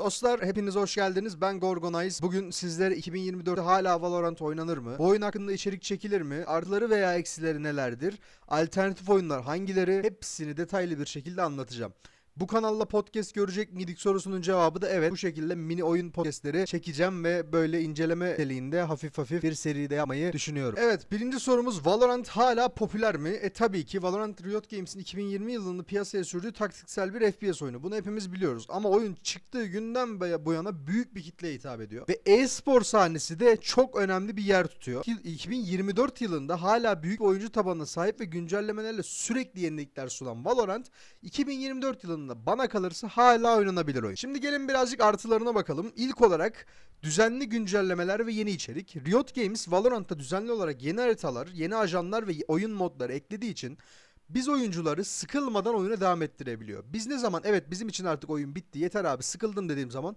Dostlar hepiniz hoş geldiniz. Ben Gorgonayz. Bugün sizlere 2024'te hala Valorant oynanır mı? Bu oyun hakkında içerik çekilir mi? Artıları veya eksileri nelerdir? Alternatif oyunlar hangileri? Hepsini detaylı bir şekilde anlatacağım. Bu kanalla podcast görecek miydik sorusunun cevabı da evet. Bu şekilde mini oyun podcastleri çekeceğim ve böyle inceleme niteliğinde hafif hafif bir seride yapmayı düşünüyorum. Evet birinci sorumuz Valorant hala popüler mi? E tabii ki Valorant Riot Games'in 2020 yılında piyasaya sürdüğü taktiksel bir FPS oyunu. Bunu hepimiz biliyoruz. Ama oyun çıktığı günden bu yana büyük bir kitleye hitap ediyor. Ve e-spor sahnesi de çok önemli bir yer tutuyor. Ki 2024 yılında hala büyük oyuncu tabanına sahip ve güncellemelerle sürekli yenilikler sunan Valorant 2024 yılında bana kalırsa hala oynanabilir oyun. Şimdi gelin birazcık artılarına bakalım. İlk olarak düzenli güncellemeler ve yeni içerik. Riot Games Valorant'ta düzenli olarak yeni haritalar, yeni ajanlar ve oyun modları eklediği için biz oyuncuları sıkılmadan oyuna devam ettirebiliyor. Biz ne zaman evet bizim için artık oyun bitti yeter abi sıkıldım dediğim zaman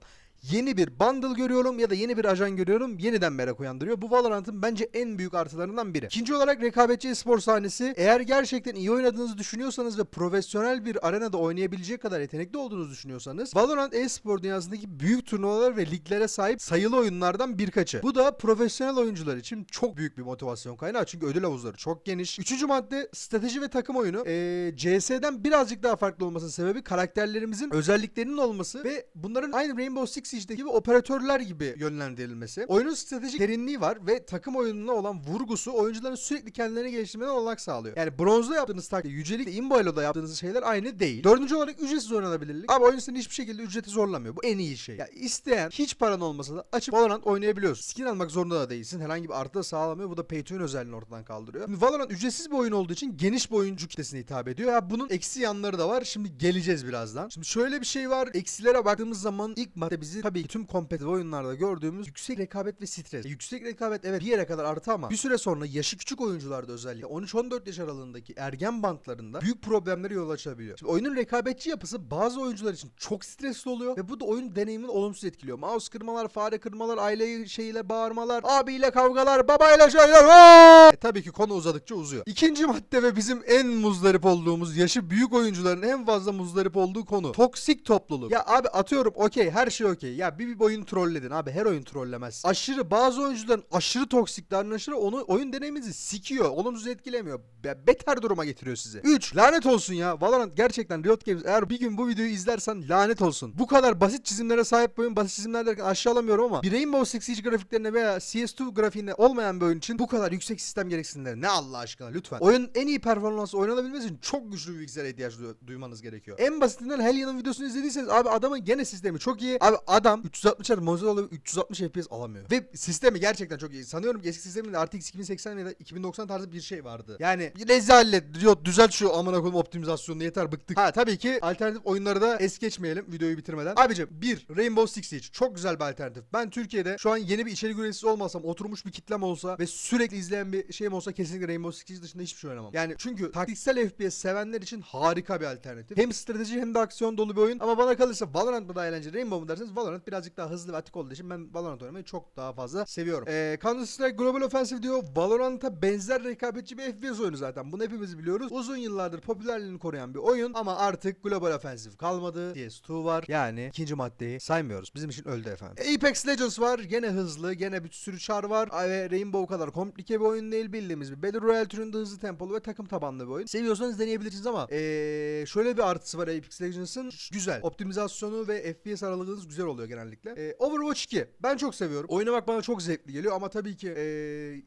yeni bir bundle görüyorum ya da yeni bir ajan görüyorum yeniden merak uyandırıyor. Bu Valorant'ın bence en büyük artılarından biri. İkinci olarak rekabetçi espor sahnesi. Eğer gerçekten iyi oynadığınızı düşünüyorsanız ve profesyonel bir arenada oynayabilecek kadar yetenekli olduğunuzu düşünüyorsanız Valorant e-spor dünyasındaki büyük turnuvalar ve liglere sahip sayılı oyunlardan birkaçı. Bu da profesyonel oyuncular için çok büyük bir motivasyon kaynağı çünkü ödül havuzları çok geniş. Üçüncü madde strateji ve takım oyunu. Ee, CS'den birazcık daha farklı olmasının sebebi karakterlerimizin özelliklerinin olması ve bunların aynı Rainbow Six Siege'deki gibi operatörler gibi yönlendirilmesi. Oyunun stratejik derinliği var ve takım oyununa olan vurgusu oyuncuların sürekli kendilerini geliştirmene olanak sağlıyor. Yani bronzda yaptığınız taktik, yücelikle imboylo'da yaptığınız şeyler aynı değil. Dördüncü olarak ücretsiz oynanabilirlik. Abi oyun seni hiçbir şekilde ücreti zorlamıyor. Bu en iyi şey. Ya isteyen hiç paran olmasa da açıp Valorant oynayabiliyorsun. Skin almak zorunda da değilsin. Herhangi bir artı da sağlamıyor. Bu da pay to win özelliğini ortadan kaldırıyor. Şimdi Valorant ücretsiz bir oyun olduğu için geniş bir oyuncu kitlesine hitap ediyor. Ya bunun eksi yanları da var. Şimdi geleceğiz birazdan. Şimdi şöyle bir şey var. Eksilere baktığımız zaman ilk madde bizi tabii ki tüm kompetitif oyunlarda gördüğümüz yüksek rekabet ve stres. E, yüksek rekabet evet bir yere kadar artı ama bir süre sonra yaşı küçük oyuncularda özellikle 13-14 yaş aralığındaki ergen bantlarında büyük problemlere yol açabiliyor. Şimdi oyunun rekabetçi yapısı bazı oyuncular için çok stresli oluyor ve bu da oyun deneyimini olumsuz etkiliyor. Mouse kırmalar, fare kırmalar, aile şeyiyle bağırmalar, abiyle kavgalar, babayla şeyler. E, tabii ki konu uzadıkça uzuyor. İkinci madde ve bizim en muzdarip olduğumuz yaşı büyük oyuncuların en fazla muzdarip olduğu konu. Toksik topluluk. Ya abi atıyorum okey her şey okey. Ya bir, bir oyun trolledin abi her oyun trollemez. Aşırı bazı oyuncuların aşırı toksik davranışları onu oyun deneyiminizi sikiyor. Olumsuz etkilemiyor. Be- beter duruma getiriyor sizi. 3. Lanet olsun ya. Valorant gerçekten Riot Games eğer bir gün bu videoyu izlersen lanet olsun. Bu kadar basit çizimlere sahip bir oyun basit çizimler derken aşağılamıyorum ama bir Rainbow Six Siege grafiklerine veya CS2 grafiğine olmayan bir oyun için bu kadar yüksek sistem gereksinimleri ne Allah aşkına lütfen. Oyun en iyi performansı oynanabilmesi için çok güçlü bir bilgisayara ihtiyaç duy- duymanız gerekiyor. En basitinden Hellia'nın videosunu izlediyseniz abi adamın gene sistemi çok iyi. Abi adam 360 Hz monitor alıp 360 FPS alamıyor. Ve sistemi gerçekten çok iyi. Sanıyorum ki eski sisteminde RTX 2080 ya da 2090 tarzı bir şey vardı. Yani rezalet Riot düzelt şu amına koyayım optimizasyonunu yeter bıktık. Ha tabii ki alternatif oyunları da es geçmeyelim videoyu bitirmeden. Abicim bir Rainbow Six Siege çok güzel bir alternatif. Ben Türkiye'de şu an yeni bir içerik üreticisi olmasam oturmuş bir kitlem olsa ve sürekli izleyen bir şeyim olsa kesinlikle Rainbow Six Siege dışında hiçbir şey oynamam. Yani çünkü taktiksel FPS sevenler için harika bir alternatif. Hem strateji hem de aksiyon dolu bir oyun ama bana kalırsa Valorant mı daha eğlenceli Rainbow mu derseniz Valorant birazcık daha hızlı ve atik olduğu için ben Valorant oynamayı çok daha fazla seviyorum. Ee, Counter Strike Global Offensive diyor Valorant'a benzer rekabetçi bir FPS oyunu zaten. Bunu hepimiz biliyoruz. Uzun yıllardır popülerliğini koruyan bir oyun ama artık Global Offensive kalmadı. CS2 var. Yani ikinci maddeyi saymıyoruz. Bizim için öldü efendim. Apex Legends var. Gene hızlı. Gene bir sürü çar var. Ve Rainbow kadar komplike bir oyun değil. Bildiğimiz bir Battle Royale türünde hızlı tempolu ve takım tabanlı bir oyun. Seviyorsanız deneyebilirsiniz ama ee, şöyle bir artısı var Apex Legends'ın. Güzel. Optimizasyonu ve FPS aralığınız güzel oluyor genellikle. Ee, Overwatch 2. Ben çok seviyorum. Oynamak bana çok zevkli geliyor ama tabii ki ee,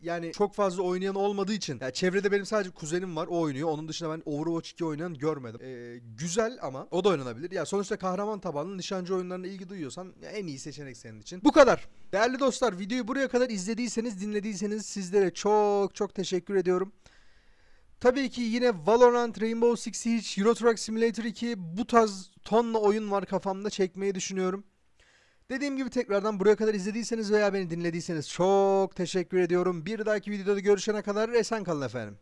yani çok fazla oynayan olmadığı için yani çevrede benim sadece kuzenim var o oynuyor. Onun dışında ben Overwatch 2 oynayan görmedim. Ee, güzel ama o da oynanabilir. Ya sonuçta kahraman tabanlı nişancı oyunlarına ilgi duyuyorsan en iyi seçenek senin için. Bu kadar. Değerli dostlar videoyu buraya kadar izlediyseniz dinlediyseniz sizlere çok çok teşekkür ediyorum. Tabii ki yine Valorant, Rainbow Six Siege, Euro Truck Simulator 2 bu tarz tonla oyun var kafamda çekmeyi düşünüyorum. Dediğim gibi tekrardan buraya kadar izlediyseniz veya beni dinlediyseniz çok teşekkür ediyorum. Bir dahaki videoda görüşene kadar esen kalın efendim.